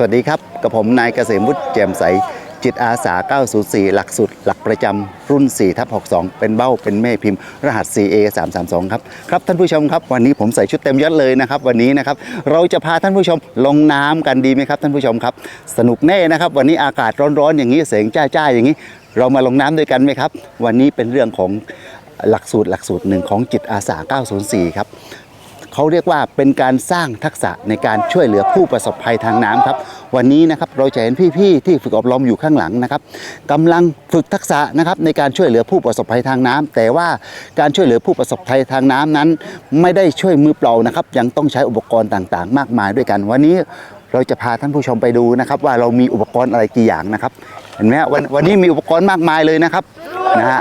สวัสดีครับ กับผมนายเกษมวุฒิแจ่มใส จิตอาสา 904 หลักสูตรหลักประจำรุ่น4ทับ62 เป็นเบ้า เป็นแม่พิมพ์ รหัส 4A 332 ครับ ครับ ท่านผู้ชมครับ วันนี้ผมใส่ชุดเต็มยศเลยนะครับ วันนี้นะครับ เราจะพาท่านผู้ชมลงน้ำกันดีไหมครับ ท่านผู้ชมครับ สนุกแน่นะครับ วันนี้อากาศร้อนๆ อย่างนี้ เสียงจ้าๆ อย่างนี้ เรามาลงน้ำด้วยกันไหมครับ วันนี้เป็นเรื่องของหลักสูตรหลักสูตรหนึ่งของจิตอาสา 904 ครับเขาเรียกว่าเป็นการสร้างทักษะในการช่วยเหลือผู้ประสบภัยทางน้ำครับ วันนี้นะครับเราจะเห็นพี่ๆที่ฝึกอบรมอยู่ข้างหลังนะครับกำลังฝึกทักษะนะครับในการช่วยเหลือผู้ประสบภัยทางน้ำแต่ว่าการช่วยเหลือผู้ประสบภัยทางน้ำนั้น ไม่ได้ช่วยมือเปล่านะครับยังต้องใช้อุปกรณ์ต่างๆ มากมายด้วยกัน วันนี้เราจะพาท่านผู้ชมไปดูนะครับว่าเรามีอุปกรณ์อะไรกี่อย่างนะครับเห็นไหมวันวันนี้มีอุปกรณ์มากมายเลยนะครับนะฮะ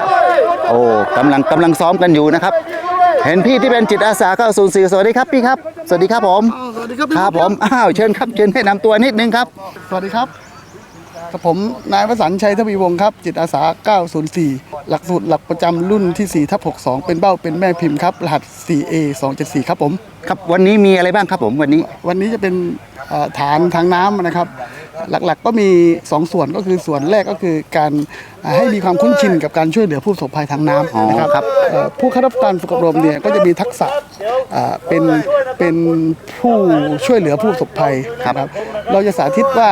โอ้กำลังกำลังซ้อมกันอยู่นะครับ เห็นพี่ที่เป็นจิตอาสา904สวัสดีครับพี่ครับ สวัสดีครับผม วสวัสดีครับครับผมอ้าวเชิญครับเชิญแนะนำตัวนิดนึงครับ สวัสดีครับกับผมนายวสันต์ชัยทวีวงศ์ครับ จิตอาสา 904 หลักสูตรหลักประจำรุ่นที่4ทับ62 เป็นเบ้าเป็นแม่พิมพ์ครับ รหัส 4A 274 ครับผม ครับ วันนี้มีอะไรบ้างครับผมวันนี้ วันนี้จะเป็นเอ่อฐานทางน้ำนะครับ หลักๆ ก็มี 2 ส่วนก็คือส่วนแรกก็คือการอ่าให้มีความคุ้นชินกับการช่วยเหลือผู้ประสบภัยทางน้ำนะครับครับเอ่อผู้เข้ารับการฝึกอบรมเนี่ยก็จะมีทักษะอ่าเป็นเป็นผู้ช่วยเหลือผู้ประสบภัยนะครับ เราจะสาธิตว่า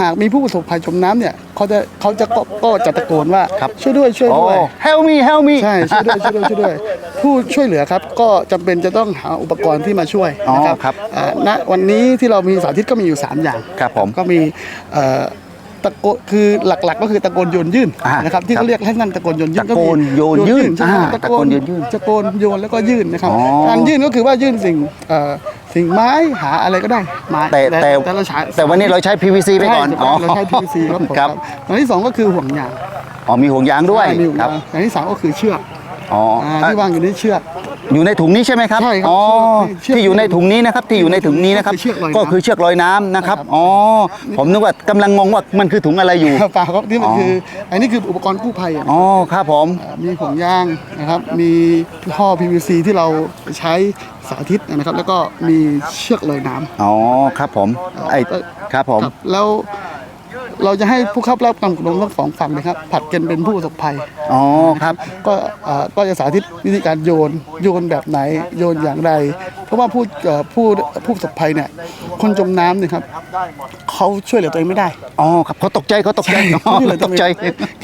หากมีผู้ประสบภัยจมน้ำเนี่ยเขาจะเขาจะก็ก็จะตะโกนว่าครับช่วยด้วยช่วยโอ้ด้วย help me help me ใช่ช่วยด้วยช่วยด้วยช่วยด้วย ผู้ช่วยเหลือครับก็จำเป็นจะต้องหาอุปกรณ์ที่มาช่วยนะครับอ๋อครับ อ่าณวันนี้ที่เรามีสาธิตก็มีอยู่ 3 อย่าง ครับผม ก็มีเอ่อตะโกนคือหลักๆ ก็คือตะโกนโยนยื่นอ่านะครับที่ครับเขาเรียกให้นั่นตะโกนโยนยื่นตะโกนโยนยื่นใช่ไหมอ่าตะตะโกโกนนโยนยื่นตะโกนโยนแล้วก็ยื่นนะครับอ๋อ การยื่นก็คือว่ายื่นสิ่งเอ่อ สิ่งไม้หาอะไรก็ได้ไม้แต่แต่แต่เราใช้แต่วันนี้เราใช้ PVC ไปก่อนใช่เราใช้ PVC ครับผมครับอย่างที่สองก็คือห่วงยางอ๋อมีห่วงยางด้วยใช่มีห่วงครัยาบงอย่างที่สามก็คือเชือกอ๋ออ่าที่วางอยู่ในเชือก อยู่ในถุงนี้ใช่ไหมครับใช่ครับอ๋อเชือกที่อยู่ในถุงนี้นะครับที่อยู่ในถุงนี้นะครับคือเชือกลอยน้ำ ก็คือเชือกลอยน้ำนะครับนะครับอ๋อผมนึกว่ากำลังงงว่ามันคือถุงอะไรอยู่ เปล่าครับนี่มันอ๋อคืออันนี้คืออุปกรณ์กู้ภัยอะอ๋อครับผม มีห่วงยางนะครับ มีท่อ PVC ที่เราใช้สาธิตนะครับ แล้วก็มีเชือกลอยน้ำ อ๋อครับผมไอ้ครับผม ครับแล้ว เราจะให้ผู้เข้ารับการอบรมทั้งสองฝั่งนะครับผัดกันเป็นผู้ประสบภัยอ๋อครับ ก็เอ่อก็จะสาธิตวิธีการโยนโยนแบบไหนโยนอย่างไร เพราะว่าผู้เอ่อผู้ผู้ประสบภัยเนี่ยคนจมน้ำเนี่ยครับเขาช่วยเหลือตัวเองไม่ได้ อ๋อครับเขาตกใจเขาตกใจอ๋อเขาช่วยเหลือตตัวกเองใจ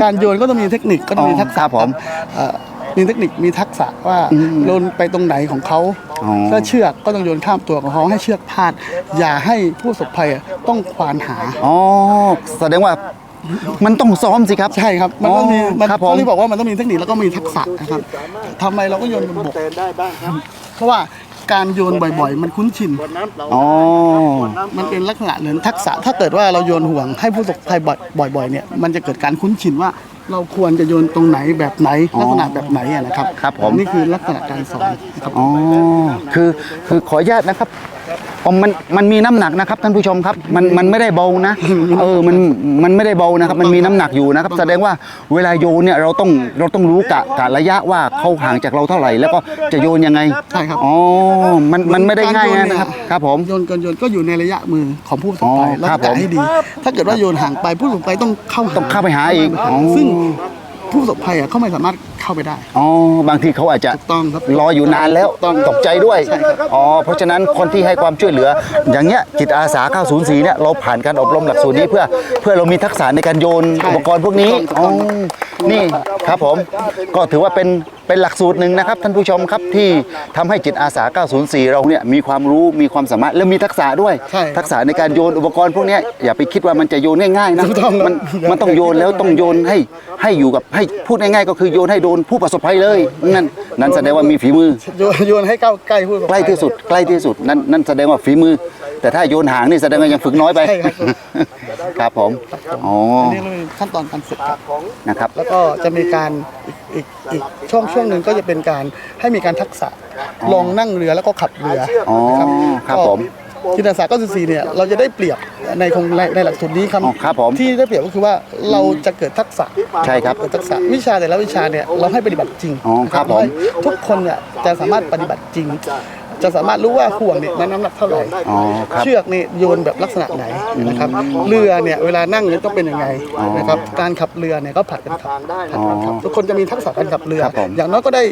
การโยนก็ต้องมีเทคนิคก็ต้องมีทักษะครับผม เอ่อ มีเทคนิคมีทักษะว่าโยนไปตรงไหนของเขาอ๋อถ้าเชือกก็ต้องโยนข้ามตัวของเขาให้เชือกพลาด อย่าให้ผู้ประสบภัยอะต้องควานหาอ๋อแสดงว่ามันต้องซ้อมสิครับ ใช่ครับ มันต้องมีอ๋อมันครับผมเขาที่บอกว่ามันต้องมีเทคนิคแล้วก็มีทักษะนะครับทำไมเราก็โยนบนบกเพราะว่าการโยนบ่อยๆ มันคุ้นชินอ๋อมันเป็นลักษณะเหมือนทักษะ ถ้าเกิดว่าเราโยนห่วงให้ผู้ประสบภัยบ่อยๆ เนี่ย มันจะเกิดการคุ้นชินว่า เราควรจะโยนตรงไหนแบบไหนลักษณะแบบไหนอะนะครับครับผม นี่คือลักษณะการสอนนะครับ อ๋อ คือ คือขออนุญาตนะครับ อ๋อมันมันมีน้ำหนักนะครับท่านผู้ชมครับ มันมันไม่ได้เบานะเออมันมันไม่ได้เบานะครับ มันมีน้ำหนักอยู่นะครับ แสดงว่าเวลาโยนเนี่ยเราต้องเราต้องรู้กะกะระยะว่าเขาห่างจากเราเท่าไหร่ แล้วก็จะโยนยังไงใช่ครับ อ๋อมันมันไม่ได้ง่ายกโนนะครับเยครับผม โยนกันโยนก็อยู่ในระยะมือของผู้ประสบภัยอ๋อแล้วครัก็บผม กะให้ดี ถ้าเกิดว่าโยนห่างไปผู้ประสบภัยต้องเข้าต้องเข้าไปหาอีกอ๋อซึ่งผู้ประสบภัยอะเขาไม่สามารถ เข้าไปได้ อ๋อบางทีเขาอาจจะถูกต้องครับรออยู่นานแล้วถูกต้องตกใจด้วยอ๋อเพราะฉะนั้นคนที่ให้ความช่วยเหลือ อย่างเงี้ยจิตอาสา 904 เนี่ยเราผ่านการอบรมหลักสูตรนี้เพื่อเพื่อเรามีทักษะในการโยนอุปกรณ์พวกนี้อ๋อนี่ครับผมก็ถือว่าเป็นเป็นหลักสูตรหนึ่งนะครับ ท่านผู้ชมครับที่ทำให้จิตอาสา 904 เราเนี่ยมีความรู้มีความสามารถและมีทักษะด้วย ใช่ครับ ทักษะในการโยนอุปกรณ์พวกเนี้ยอย่าไปคิดว่ามันจะโยนง่ายๆนะ ถูกต้องครับ มันมันต้องโยนแล้วต้องโยนให้ให้อยู่กับให้พูดง่ายๆก็คือโยนให้โดนผู้ประสบภัยเลยนั่นนั่นแสดงว่ามีฝีมือโยนโยนให้ใกล้ใกล้ผู้ประสบใกล้ภัยที่สุดใกล้ที่สุดนั่นนั่นแสดงว่าฝีมือ แต่ถ้าโยนห่างนี่แสดงว่ายังฝึกน้อยไปใช่ครับ ครับผมอ๋ออันนี้เรามีขั้นตอนการฝึกครับนะครับ แล้วก็จะมีการอีกอีกอีกช่วงช่วงหนึ่งก็จะเป็นการให้มีการทักษะลองนั่งเรือแล้วก็ขับเรืออ๋อครับผม จิตอาสา94เนี่ยเราจะได้เปรียบ ในคงในในหลักสูตรนี้ครับอ๋อครับผมที่ได้เปรียบก็คือว่าเราจะเกิดทักษะใช่ครับเกิดทักษะวิชาแต่ละวิชาเนี่ยเราให้ปฏิบัติจริงอ๋อครับผม ให้ทุกคนเนี่ยจะสามารถปฏิบัติจริง จะสามารถรู้ว่าห่วงเนี่ยมันน้ำหนักเท่าไหร่ อ๋อครับ เชือกนี่โยนแบบลักษณะไหนนะครับเรือเนี่ยเวลานั่งเนี่ยต้องเป็นยังไงนะครับการขับเรือเนี่ยก็ผัดกันขับผัดกันขับ ทุกคนจะมีทักษะการขับเรือ ครับผมอย่างน้อยก็ได้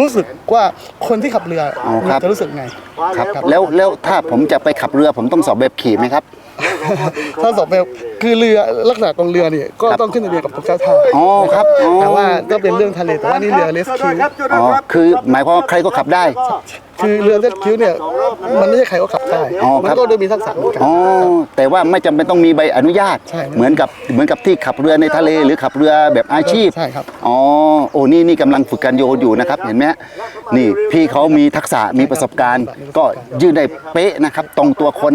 รู้สึกว่าคนที่ขับเรืออ๋อครับ จะรู้สึกไง ครับ แล้วแล้วถ้าผมจะไปขับเรือผมต้องสอบแบบขี่ไหมครับ ถ้าสอบแบบคือเรือลักษณะของเรือเนี่ยก็ต้องขึ้นทะเบียนกับกรมเจ้าท่าอ๋อครับอ๋อแต่ว่าก็เป็นเรื่องทะเลแต่ว่านี่เรือเลสคิวอ๋อคือหมายความว่าใครก็ขับได้ คือเรือเลสคิวเนี่ยมันไม่ใช่ใครก็ขับได้อ๋อมัครับก็โดยมีทักษะเหมือนกัน อ๋อแต่ว่าไม่จำเป็นต้องมีใบอนุญาต ใช่ เหมือนกับเหมือนกับที่ขับเรือในทะเลหรือขับเรือแบบอาชีพ ใช่ครับ อ๋อ โอ้นี่นี่กำลังฝึกการโยนอยู่นะครับ เห็นไหมนี่พี่เขามีทักษะมีประสบการณ์ ก็ยืนได้เป๊ะนะครับ ตรงตัวคน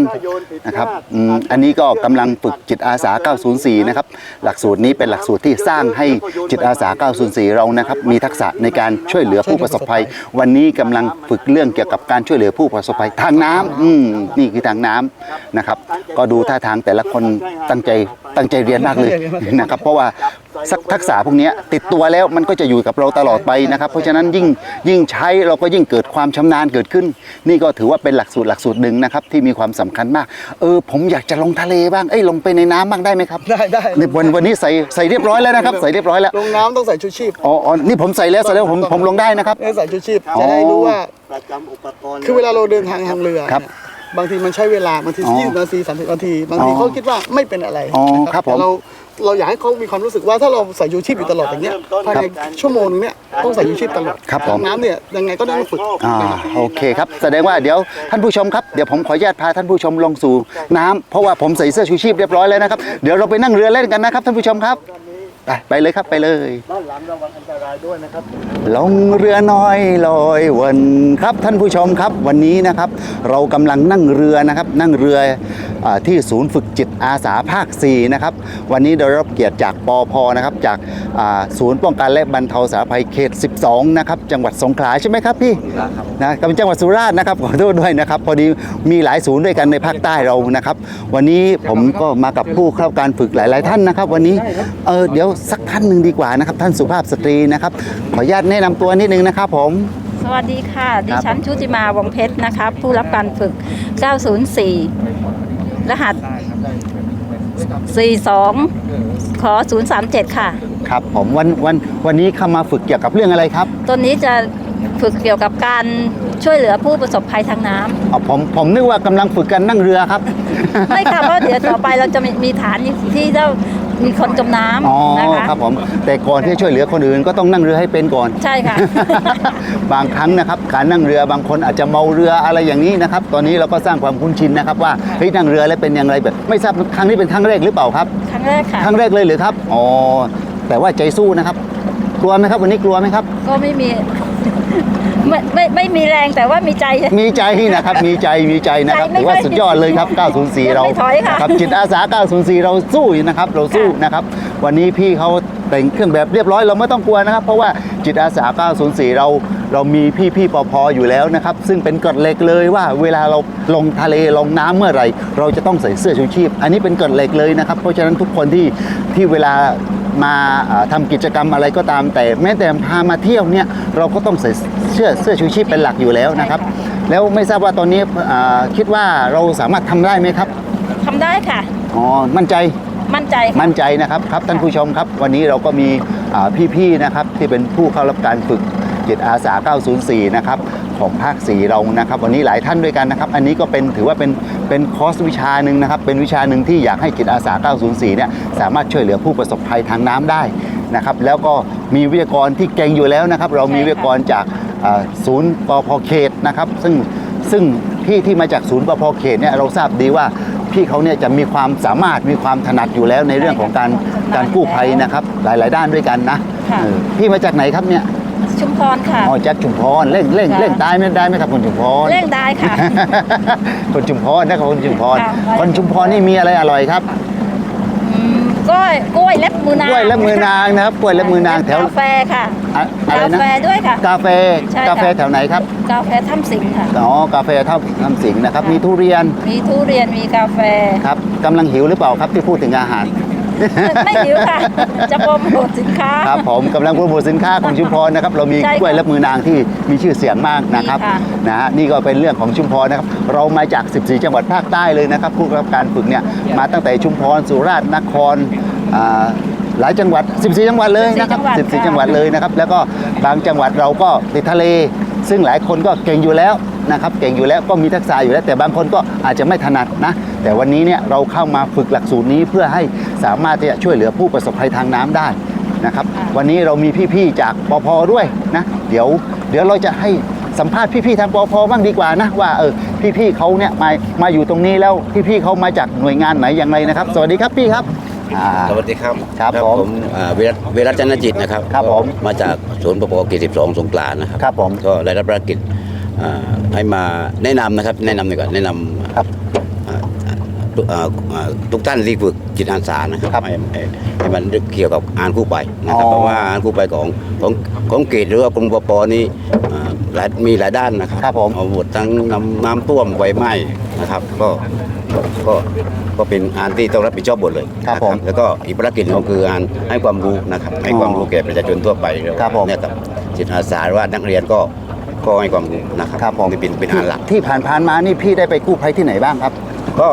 นะครับ อืมอันนี้ก็กำลังฝึกจิตอาสา 904 นะครับ หลักสูตรนี้เป็นหลักสูตรที่สร้างให้จิตอาสา 904 เรานะครับ มีทักษะในการช่วยเหลือผู้ประสบภัย วันนี้กำลังฝึกเรื่องเกี่ยวกับการช่วยเหลือผู้ประสบภัยทางน้ำอืมนี่คือทางน้ำนะครับ ก็ดูท่าทางแต่ละคนตั้งใจ ตั้งใจเรียนมากเลยนะครับเพราะว่าสักทักษะพวกเนี้ยติดตัวแล้วมันก็จะอยู่กับเราตลอดไปนะครับ เพราะฉะนั้นยิ่งยิ่งใช้เราก็ยิ่งเกิดความชำนาญเกิดขึ้น นี่ก็ถือว่าเป็นหลักสูตรหลักสูตรหนึ่งนะครับที่มีความสำคัญมากเออผมอยากจะลงทะเลบ้างเอ้ยลงไปในน้ำบ้างได้ไหมครับได้ได้ในวันวันนี้ใส่ใส่เรียบร้อยแล้วนะครับใส่เรียบร้อยแล้วลงน้ำต้องใส่ชูชีพอ๋ออ๋อนี่ผมใส่แล้วแสดงว่าผมผมลงได้นะครับให้ใส่ชูชีพอ๋อจะได้รู้ว่าประจำอุปกรณ์คือเวลาเราเดินทางทางเรือครับเนี่ย บางทีมันใช้เวลาบางทีอ๋อยี่สิบนาทีสามสิบนาที บางทีอ๋อเขาคิดว่าไม่เป็นอะไรอ๋อนะครับผม แต่เราเราอยากให้เขามีความรู้สึกว่าถ้าเราใส่ยูชีพอยู่ตลอดอย่างเงี้ยภายในชั่วโมงนึงเนี่ยต้องใส่ยูชีพตลอดครับผม น้ำเนี่ยยังไงก็ต้องฝึก อ่านะครับโอเคครับแสดงว่าเดี๋ยวท่านผู้ชมครับเดี๋ยวผมขออนุญาตพาท่านผู้ชมลงสู่น้ำเพราะว่าผมใส่เสื้อชูชีพเรียบร้อยแล้วนะครับ เดี๋ยวเราไปนั่งเรือเล่นกันนะครับท่านผู้ชมครับ ไปไปเลยครับไปเลยด้านหลังระวังอันตรายด้วยนะครับลงเรือน้อยลอยวนครับท่านผู้ชมครับวันนี้นะครับ เรากำลังนั่งเรือนะครับ นั่งเรืออาที่ศูนย์ฝึกจิตอาสาภาค 4 นะครับ วันนี้ได้รับเกียรติจากปอพนะครับ จากอ่าศูนย์ป้องกันและบรรเทาสาธารณภัยเขต 12 นะครับ จังหวัดสงขลาใช่ไหมครับพี่นะกับจังหวัดสุราษฎร์นะครับขอโทษด้วยนะครับ พอดีมีหลายศูนย์ด้วยกันในภาคใต้เรานะครับ วันนี้ผมก็มากับผู้เข้าการฝึกหลาย ๆ ท่านนะครับ วันนี้เออเดี๋ยวสักท่านหนึ่งดีกว่านะครับ ท่านสุภาพสตรีนะครับ ขออนุญาตแนะนำตัวนิดนึงนะครับผม สวัสดีค่ะ ดิครับฉันชุติมาวงเพชรนะคะ ผู้รับการฝึก 904 รหัส 42 ขอ 037 ค่ะ ครับผมวันวันวันนี้เข้ามาฝึกเกี่ยวกับเรื่องอะไรครับตัวนี้จะฝึกเกี่ยวกับการช่วยเหลือผู้ประสบภัยทางน้ำ อ๋อผมผมนึกว่ากำลังฝึกกันนั่งเรือครับ ไม่ค่ะเพราะเดี๋ยวต่อไปเราจะมีมีฐานที่เรา มีคนจมน้อ๋อำนะคะครับผม แต่ก่อนที่จะช่วยเหลือคนอื่นก็ต้องนั่งเรือให้เป็นก่อน ใช่ค่ะ บางครั้งนะครับการนั่งเรือบางคนอาจจะเมาเรืออะไรอย่างนี้นะครับ ตอนนี้เราก็สร้างความคุ้นชินนะครับว่าเฮ้ยนั่งเรือแล้วเป็นอย่างไรแบบไม่ทราบครั้งนี้เป็นครั้งแรกหรือเปล่าครับ ครั้งแรกค่ะ ครั้งแรกเลยหรือครับ อ๋อ แต่ว่าใจสู้นะครับ กลัวไหมครับวันนี้กลัวไหมครับ ก็ไม่มี ไม่ไม่ไม่มีแรงแต่ว่ามีใจ มีใจนะครับ มีใจ มีใจนะครับใจไม่ถือว่าค่อยสุดยอดเลยครับ 904 เราไม่ถอยค่ะ ครับจิตอาสา 904 เราสู้อยู่นะครับ เราสู้นะครับ วันนี้พี่เขาแต่งเครื่องแบบเรียบร้อยเราไม่ต้องกลัวนะครับ เพราะว่าจิตอาสา 904 เรา เรามีพี่พี่ปพอยู่แล้วนะครับ ซึ่งเป็นกฎเหล็กเลยว่าเวลาเราลงทะเลลงน้ำเมื่อไหร่ เราจะต้องใส่เสื้อชูชีพ อันนี้เป็นกฎเหล็กเลยนะครับ เพราะฉะนั้นทุกคนที่ที่เวลา มาอ่าทำากิจกรรมอะไรก็ตาม แต่แม้แต่พามาเที่ยวเนี่ยเราก็ต้องใส่เสื้อเสื้อชูชีพเป็นหลักอยู่แล้วนะครับ แล้วไม่ทราบว่าตอนนี้อ่าคิดว่าเราสามารถทำได้ไหมครับทำได้ค่ะอ๋อมั่นใจมั่นใจค่ะมั่นใจนะครับครับท่านผู้ชมครับ วันนี้เราก็มีอ่าพี่ๆนะครับที่เป็นผู้เข้ารับการฝึกจิตอาสา 904 นะครับ ของภาค4เรานะครับ วันนี้หลายท่านด้วยกันนะครับ อันนี้ก็เป็นถือว่าเป็นเป็นคอร์สวิชาหนึ่งนะครับ เป็นวิชาหนึ่งที่อยากให้จิตอาสา 904 เนี่ยสามารถช่วยเหลือผู้ประสบภัยทางน้ำได้นะครับ แล้วก็มีวิทยากรที่เก่งอยู่แล้วนะครับ เรามีวิทยากรจากอ่าศูนย์ปพเขตนะครับ ซึ่งซึ่งพี่ที่มาจากศูนย์ปพเขตเนี่ยเราทราบดีว่าพี่เขาเนี่ยจะมีความสามารถมีความถนัดอยู่แล้วในเรื่องของการการกู้ภัยนะครับ หลาย ๆ ด้านด้วยกันนะค่ะเออพี่มาจากไหนครับเนี่ย ชุมพรค่ะ อ๋อจากชุมพรเร่งเร่งค่ะเร่งตายไม่ได้ไหมครับคนชุมพร เร่งได้ค่ะ คนชุมพรนะครับคนชุมพร ค่ะ คนชุมพรนี่มีอะไรอร่อยครับอืมกล้วยกล้วยเล็บมือนางกล้วยและมือนางนะครับกล้วยและมือนางแถวกาแฟค่ะ อะอะไรกานะแฟด้วยค่ะ กาแฟใช่ค่ะ กาแฟแถวไหนครับกาแฟถ้ำสิงห์ค่ะ อ๋อกาแฟท่าทำสิงห์นะครับ มีทุเรียนมีทุเรียนมีกาแฟ ครับกำลังหิวหรือเปล่าครับที่พูดถึงอาหาร ไม่หิวค่ะ จะโปรโมทสินค้า ครับผมกำลังโปรโมทสินค้าของชุมพรนะครับเรามีใช่ค่ะกล้วยและมือนางที่มีชื่อเสียงมากนะครับมีค่ะ นะฮะนี่ก็เป็นเรื่องของชุมพรนะครับเรามาจาก 14 จังหวัดภาคใต้เลยนะครับผู้รับการฝึกเนี่ยมาตั้งแต่ชุมพรสุราษฎร์นครอ่าหลายจังหวัด 14 จังหวัดเลยนะครับ 14 จังหวัดเลยนะครับแล้วก็บางจังหวัดเราก็ติดทะเล ซึ่งหลายคนก็เก่งอยู่แล้ว นะครับเก่งอยู่แล้วก็มีทักษะอยู่แล้ว แต่บางคนก็อาจจะไม่ถนัดนะแต่วันนี้เนี่ยเราเข้ามาฝึกหลักสูตรนี้เพื่อให้สามารถที่จะช่วยเหลือผู้ประสบภัยทางน้ำได้นะครับวันนี้เรามีพี่ๆจากปพด้วยนะเดี๋ยวเดี๋ยวเราจะให้สัมภาษณ์พี่ๆทางปพบ้างดีกว่านะว่าเออพี่ๆเขาเนี่ยมามาอยู่ตรงนี้แล้วพี่ๆเขามาจากหน่วยงานไหนอย่างไรนะครับ สวัสดีครับพี่ครับอ่าสวัสดีครับครับผมอ่าวิรัตวิรัตจันทจิตนะครับครับผมก็มาจากศูนย์ปปกิจ12 สงขลานะครับครับผมก็ได้รับภารกิจอ่า ให้มาแนะนำนะครับ แนะนำดีกว่าแนะนำครับอ่าทุกอ่าอ่าทุกท่านที่ฝึกจิตอาสานะครับครับให้ให้ให้มันเกี่ยวกับอานคู่ไปนะครับอ๋อเพราะว่าอานคู่ไปของของของเกตหรือว่ากรมปปนี่อ่าหลายมีหลายด้านนะครับครับผมเอาหมดทั้งน้ำน้ำท่วมไฟไหม้นะครับ ก็ก็ก็เป็นอานที่ต้องรับผิดชอบหมดเลยครับนะผมแล้วก็อีกภารกิจหนึงก็คือการให้ความรู้นะครับให้ความรู้แก่ประชาชนทั่วไปครับผมเนี่ยครับจิตอาสาหรือว่านักเรียนก็ ก็ให้ความรู้นะครับครับผมนี่เป็นเป็นอันหลัก ที่ผ่านๆมานี่พี่ได้ไปกู้ภัยที่ไหนบ้างครับ ก็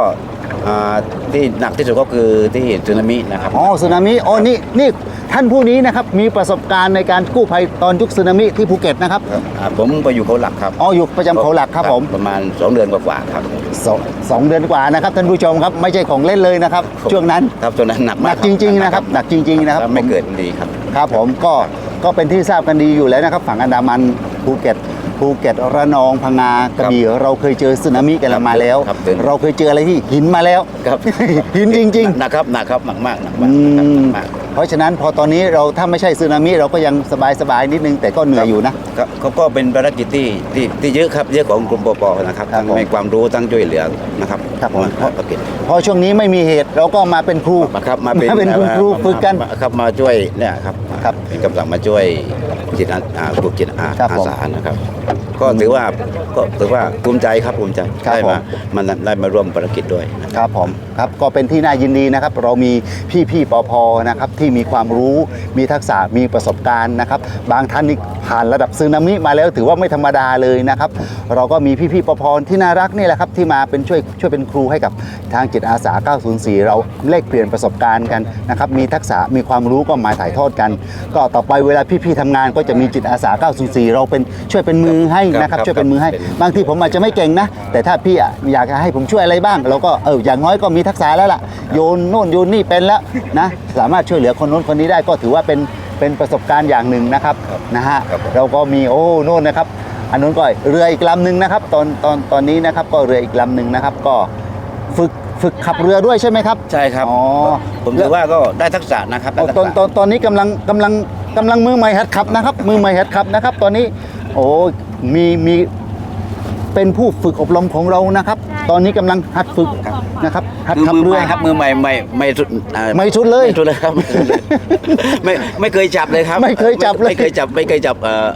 อ่าที่หนักที่สุดก็คือที่สึนามินะครับอ๋อสึนามิอ๋อนี่นี่ท่านผู้นี้นะครับมีประสบการณ์ในการกู้ภัยตอนยุคสึนามิที่ภูเก็ตนะครับอ่าผมไปอยู่เขาหลักครับอ๋ออยู่ประจำเขาหลักครับผม ประมาณ 2 เดือนกว่าๆครับสองสองเดือนกว่านะครับท่านผู้ชมครับไม่ใช่ของเล่นเลยนะครับ ช่วงนั้นครับช่วงนั้นหนักหมานักกจริง ๆนะครับหนักจริง ๆ นะครับถ้าไม่เกิดดีครับ ครับผมก็ก็เป็นที่ทราบกันดีอยู่แล้วนะครับ ฝั่งอันดามันภูเก็ต ภูเก็ตระนองพังงากระบี่เราเคยเจอสึนามิกันมาแล้วครับเดินเราเคยเจออะไรที่หินมาแล้วครับหินจริงหนักครับหนักครับหนักมากหนักๆมาอืกหนักมมากเพราะฉะนั้นพอตอนนี้เราถ้าไม่ใช่สึนามิเราก็ยังสบายๆนิดนึง แต่ก็เหนื่อยอยู่นะครับเขาก็เป็นภารกิจที่ที่ที่เยอะครับเยอะของกรมปปนะครับครับทั้งผมให้ความรู้ทั้งช่วยเหลือนะครับครับผมภารกิจพอช่วงนี้ไม่มีเหตุเราก็มาเป็นครูมาครับมาเป็นมาเป็นคุณครูฝึกกันมาครับมาช่วยเนี่ยครับ ครับเป็นกำลังมาช่วยจิตอาอ่าฝึกจิตอาครับอาผม สานะครับ ก็ถือว่าก็ถือว่าภูมิใจครับภูมิใจครับได้มาผมมันได้มาร่วมภารกิจด้วยนะครับ ครับผมครับก็เป็นที่น่ายินดีนะครับ เรามีพี่พี่ๆปพนะครับที่มีความรู้มีทักษะมีประสบการณ์นะครับ บางท่านนี่ผ่านระดับซึนามิมาแล้วถือว่าไม่ธรรมดาเลยนะครับ เราก็มีพี่พี่ๆปพที่น่ารักนี่แหละครับที่มาเป็นช่วยช่วยเป็นครูให้กับทางจิตอาสา 904 เราแลกเปลี่ยนประสบการณ์กันนะครับ มีทักษะมีความรู้ก็มาถ่ายทอดกันก็ต่อไปเวลาพี่ๆทำงานก็จะมีจิตอาสา904เราเป็นช่วยเป็นมือให้นะครับครับช่วยเป็นมือให้เป็นบางทีผมอาจจะไม่เก่งนะ แต่ถ้าพี่อะอยากจะให้ผมช่วยอะไรบ้าง เราก็เอออย่างน้อยก็มีทักษะแล้วล่ะโยนโน่นโยนนี่เป็นแล้วนะ สามารถช่วยเหลือคนโน้นคนนี้ได้ก็ถือว่าเป็นเป็นประสบการณ์อย่างหนึ่งนะครับนะฮะครับผม เราก็มีโอ้โน่นนะครับ อันนู้นก็เรืออีกลำหนึ่งนะครับ ตอนตอนตอนนี้นะครับก็เรืออีกลำหนึ่งนะครับก็ ฝึก ฝึกขับเรือด้วยใช่ไหมครับ ใช่ครับอ๋อ ผมถือว่าก็ได้ทักษะนะครับได้โอ้ทักตอนษะ ตอนตอนนี้กำลังกำลังกำลังมือใหม่หัดขับนะครับ มือใหม่หัดขับนะครับ ตอนนี้โอ้มีมีเป็นผู้ฝึกอบรมของเรานะครับตอนนี้กำลังหัดฝึกนะครับหัดคือขับมือเรืใหอ ม่ครับมือใหม่ไม่ไม่สุดอ่าไม่สุดเลยไม่สุดเลยครับ ไม่ไม่เคยจับเลยครับไม่เคยจับเลย ไม่เคยจับไม่เคยจับเอ่อ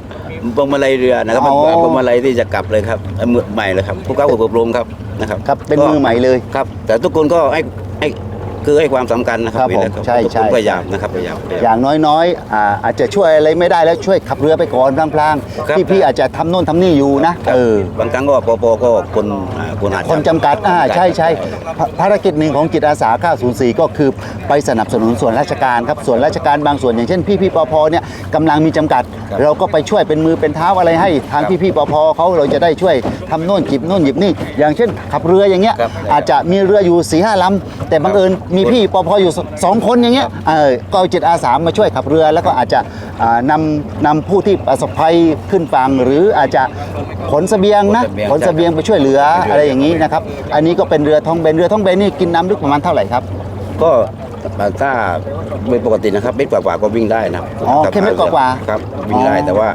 พวงมาลัยเรือนะครับอ๋อพวงมาลัยที่จะกลับเลยครับเอ่อมือใหม่เลยครับผู้เข้าฝึกอบรมครับนะครับครับเป็นก็มือใหม่เลย ครับ แต่ทุกคนก็ให้ให้ คือให้ความสำคัญนะครัครับผมเวลาใช่ทุกใช่คนพยายามนะครับพยายามพยายามอย่างน้อยๆอ่าอาจจะช่วยอะไรไม่ได้แล้วช่วยขับเรือไปก่อนพลางครับๆพี่ๆอาจจะทำโน่นทำนี่อยู่นะเออบางครั้งก็ปปก็คนอ่าคนอาจจะคนจำกัดอ่าใช่ใช่ภาภารกิจหนึ่งของจิตอาสา 904 ก็คือไปสนับสนุนส่วนราชการครับส่วนราชการบางส่วนอย่างเช่นพี่พี่ๆปพเนี่ยกำลังมีจำกัด เราก็ไปช่วยเป็นมือเป็นเท้าอะไรให้ทางพี่พี่ๆปพเขาเราจะได้ช่วยทำโน่นจิบโน่นหยิบนี่อย่างเช่นขับเรืออย่างเงี้ยครับอาจจะมีเรืออยู่4ีห้าลำแต่บังเอิญมีพี่ปพอยู่สองคนอย่างเงี้ยเออก็เอาจิตอาสามาช่วยขับเรือ แล้วก็อาจจะอ่านำนำผู้ที่ประสบภัยขึ้นฝั่งหรืออาจจะขนเสบียงนะขนเสบียงไปช่วยเหลืออะไรอย่างนี้นะครับ อันนี้ก็เป็นเรือท้องเบนเรือท้องเบนนี่กินน้ำลึกประมาณเท่าไหร่ครับ ก็ ถ้าเป็นปกตินะครับเมตรกว่าๆก็วิ่งได้นะครับอ๋อแค่เมตรกว่าๆครับวิ่งได้อ๋อ แต่ว่า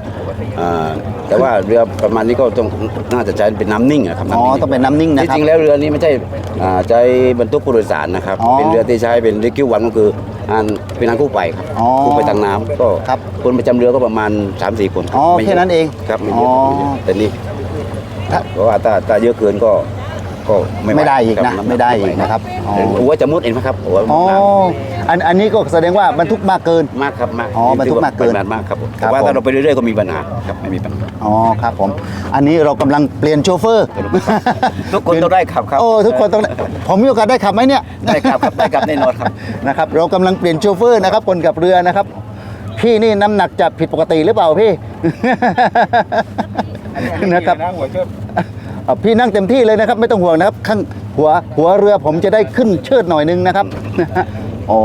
อ่าแต่ว่าเรือประมาณนี้ก็ต้องน่าจะใช้เป็นน้ำนิ่งอะครับอ๋อำนิ่ต้องเป็นน้ำนิ่งนะที่ครัจบ ริงแล้วเรือนี้ไม่ใช่อ่าใช้บรรทุกผู้โดยสารนะครับอ๋อเป็นเรือที่ใช้เป็นเรือคิววันก็คืออันเป็นอันคู่ไปครับอ๋อคู่ไปทางน้ำก็ครับคนประจำเรือก็ประมาณ3-4คนรับอ๋อไม่ยะแค่นั้นเองครับไม่เยอะอ๋อ ไม่เยอะแต่นี่ถ้า เพราะว่าถ้าถ้าเยอะเกินก็ ก็ไม่หวไม่ได้อีกคนะรับไม่ได้อีกนะครับอ๋อหัวจะมุดเองไหมครับหัวอ๋อน้ำอันอันนี้ก็แสดงว่าบรรทุกมากเกินมากครับมากอ๋อบรรทุกมากเกินปริณมากครับผมครับแต่ว่าผมถ้าเราไปเรื่อยๆก็มีปัญหาครับไม่มีปัญหาอ๋อครับผมอันนี้เรากำลังเปลี่ยนโชเฟอร์ ทุกคนต้องได้ขับครับโอ้ทุกคนต้องได้ผมมีโอกาสได้ขับไหมเนี่ยได้ขับครับได้ขับแน่นอนครับนะครับเรากำลังเปลี่ยนโชเฟอร์นะครับคนขับเรือนะครับพี่นี่น้ำหนักจะผิดปกติหรือเปล่าพี่นะครับ อะพี่นั่งเต็มที่เลยนะครับ ไม่ต้องห่วงนะครับ ข้างหัวหัวเรือผมจะได้ขึ้นเชิดหน่อยนึงนะครับ โอ้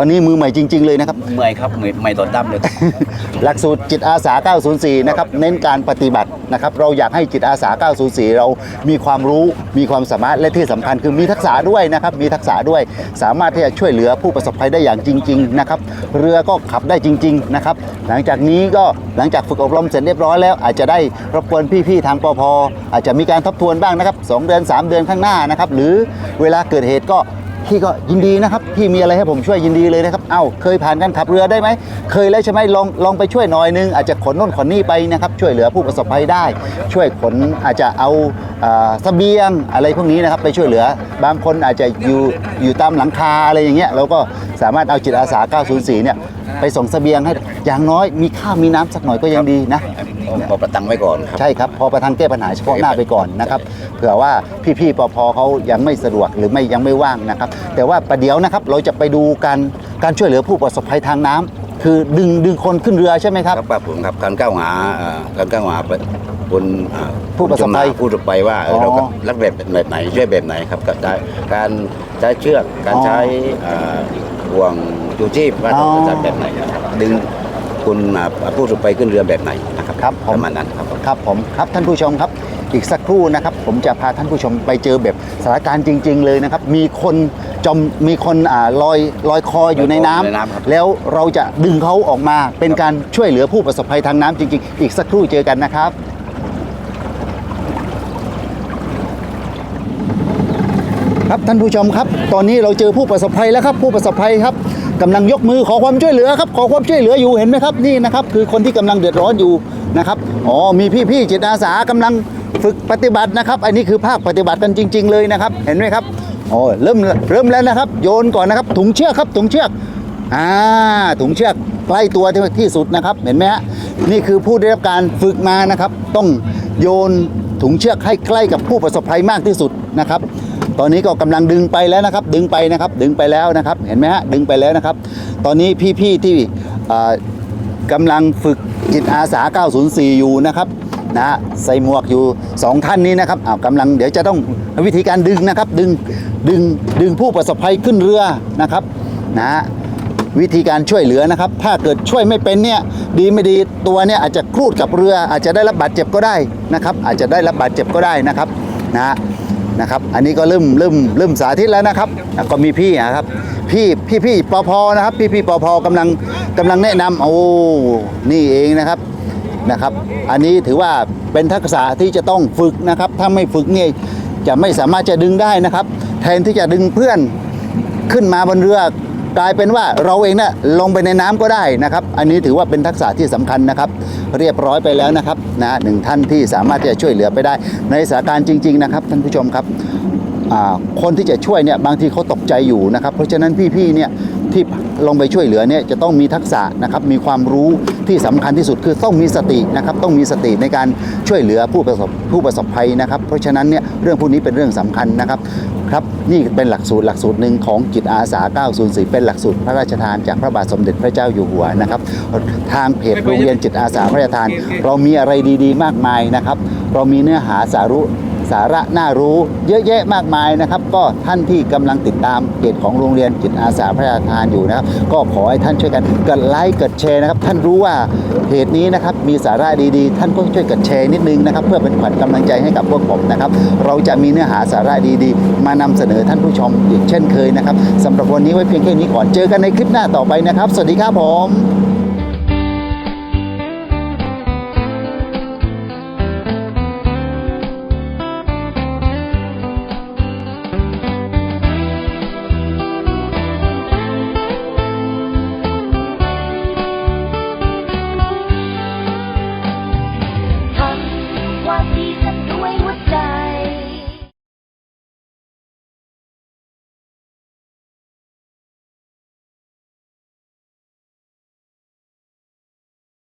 ตอนนี้มือใหม่จริง ๆ เลยนะครับ เมื่อยครับเมื่อยไม่ตอนดำเลยครับ หลักสูตรจิตอาสา 904 นะครับ เน้นการปฏิบัตินะครับ เราอยากให้จิตอาสา 904 เรามีความรู้ มีความสามารถ และที่สำคัญคือมีทักษะด้วยนะครับ มีทักษะด้วย สามารถที่จะช่วยเหลือผู้ประสบภัยได้อย่างจริง ๆ นะครับ เรือก็ขับได้จริง ๆ นะครับ หลังจากนี้ก็หลังจากฝึกอบรมเสร็จเรียบร้อยแล้ว อาจจะได้รบกวนพี่ๆทางปพอาจจะมีการทบทวนบ้างนะครับ2เดือน3เดือนข้างหน้านะครับ หรือเวลาเกิดเหตุก็ พี่ก็ยินดีนะครับพี่มีอะไรให้ผมช่วยยินดีเลยนะครับเอ้าเคยผ่านการขับเรือได้ไหมเคยแล้วใช่ไหมลองลองไปช่วยหน่อยนึงอาจจะขนโน่นขนนี่ไปนะครับช่วยเหลือผู้ประสบภัยได้ ช่วยขนอาจจะเอาอ่าเสบียงอะไรพวกนี้นะครับไปช่วยเหลือบางคนอาจจะอยู่อยู่ตามหลังคาอะไรอย่างเงี้ยเราก็สามารถเอาจิตอาสา 904 เนี่ยไปส่งเสบียงให้อย่างน้อยมีข้าวมีน้ำสักหน่อยก็ยังดีนะพอประตังไว้ก่อนครับใช่ครับพอประทังแก้ปัญหาเฉพาะหน้าไปก่อนนะครับเผื่อว่าพี่ๆปพเขายังไม่สะดวกหรือไม่ยังไม่ว่างนะครับแต่ว่าประเดี๋ยวนะครับเราจะไปดูการการช่วยเหลือผู้ประสบภัยทางน้ำคือดึงดึงคนขึ้นเรือใช่ไหมครับครับครับผมครับการก้าวหาเอ่อการก้าวหาบนอ่าผู้ประสบภัยผู้ประสบภัยว่าเอออ๋อเรารักแบบแบบไหนช่วยแบบไหนครับก็ได้การใช้เชือกการอ๋อใช้อ่าห่วงจูชีพว่าอ๋เราอจะแบบไหนนะครับดึงคุณอ่าผู้ประสบภัยขึ้นเรือแบบไหนนะครับครับผมประมาณนั้นครับครับผมครับท่านผู้ชมครับ อีกสักครู่นะครับ ผมจะพาท่านผู้ชมไปเจอแบบสถานการณ์จริง ๆ เลยนะครับ มีคนจมมีคนอ่าลอยลอยคออยู่ในน้ำในน้ำครับ แล้วเราจะดึงเขาออกมาเป็นการช่วยเหลือผู้ประสบภัยทางน้ำจริง ๆ อีกสักครู่เจอกันนะครับ ครับท่านผู้ชมครับ ตอนนี้เราเจอผู้ประสบภัยแล้วครับ ผู้ประสบภัยครับกำลังยกมือขอความช่วยเหลือครับขอความช่วยเหลืออยู่เห็นไหมครับนี่นะครับ คือคนที่กำลังเดือดร้อนอยู่นะครับอ๋อมีพี่ๆจิตอาสากำลัง ฝึกปฏิบัตินะครับ อันนี้คือภาคปฏิบัติกันจริง ๆ เลยนะครับ เห็นไหมครับโอ้เริ่มเริ่มแล้วนะครับ โยนก่อนนะครับ ถุงเชือกครับ ถุงเชือกอ่าถุงเชือกใกล้ตัวที่ที่สุดนะครับ เห็นไหมฮะนี่คือผู้ได้รับการฝึกมานะครับ ต้องโยนถุงเชือกให้ใกล้กับผู้ประสบภัยมากที่สุดนะครับ ตอนนี้ก็กำลังดึงไปแล้วนะครับ ดึงไปนะครับ ดึงไปแล้วนะครับ เห็นไหมฮะดึงไปแล้วนะครับ ตอนนี้พี่ๆที่อ่ากำลังฝึกจิตอาสา 904 อยู่นะครับ นะฮะใส่หมวกอยู่ 2 ท่านนี้นะครับอ้าวกำลังเดี๋ยวจะต้องวิธีการดึงนะครับ ดึงดึงดึงผู้ประสบภัยขึ้นเรือนะครับนะวิธีการช่วยเหลือนะครับ ถ้าเกิดช่วยไม่เป็นเนี่ยดีไม่ดีตัวเนี่ยอาจจะครูดกับเรือ อาจจะได้รับบาดเจ็บก็ได้นะครับ อาจจะได้รับบาดเจ็บก็ได้นะครับนะนะครับ อันนี้ก็เริ่มเริ่มเริ่มสาธิตแล้วนะครับก็มีพี่อะครับ พี่พี่พี่ปพนะครับ พี่พี่ปพกำลังกำลังแนะนำโอ้นี่เองนะครับ นะครับ อันนี้ถือว่าเป็นทักษะที่จะต้องฝึกนะครับ ถ้าไม่ฝึกเนี่ยจะไม่สามารถจะดึงได้นะครับ แทนที่จะดึงเพื่อนขึ้นมาบนเรือกลายเป็นว่าเราเองเนี่ยลงไปในน้ำก็ได้นะครับ อันนี้ถือว่าเป็นทักษะที่สำคัญนะครับ เรียบร้อยไปแล้วนะครับนะหนึ่งท่านที่สามารถที่จะช่วยเหลือไปได้ ในสถานการณ์จริง ๆ นะครับท่านผู้ชมครับคนที่จะช่วยเนี่ยบางทีเขาตกใจอยู่นะครับ เพราะฉะนั้นพี่ๆเนี่ย ที่ลงไปช่วยเหลือเนี่ยจะต้องมีทักษะนะครับมีความรู้ที่สำคัญที่สุดคือต้องมีสตินะครับต้องมีสติในการช่วยเหลือผู้ประสบผู้ประสบภัยนะครับ เพราะฉะนั้นเนี่ยเรื่องพวกนี้เป็นเรื่องสำคัญนะครับครับนี่เป็นหลักสูตรหลักสูตรหนึ่งของจิตอาสา 904 เป็นหลักสูตรพระราชทานจากพระบาทสมเด็จพระเจ้าอยู่หัวนะครับ ทางเพจโรงเรียนจิตอาสาพระราชทาน เรามีอะไรดีๆ มากมายนะครับ เรามีเนื้อหาสารุ สาระน่ารู้เยอะแยะมากมายนะครับ ก็ท่านที่กำลังติดตามเพจของโรงเรียนจิตอาสาพระราชทานอยู่นะครับ ก็ขอให้ท่านช่วยกันกดไลค์กดแชร์นะครับ ท่านรู้ว่าเพจนี้นะครับมีสาระดีๆ ท่านก็ช่วยกดแชร์นิดนึงนะครับ เพื่อเป็นขวัญกำลังใจให้กับพวกผมนะครับ เราจะมีเนื้อหาสาระดีๆ มานำเสนอท่านผู้ชมอีกเช่นเคยนะครับสำหรับวันนี้ไว้เพียงแค่นี้ก่อนเจอกันในคลิปหน้าต่อไปนะครับ สวัสดีครับผม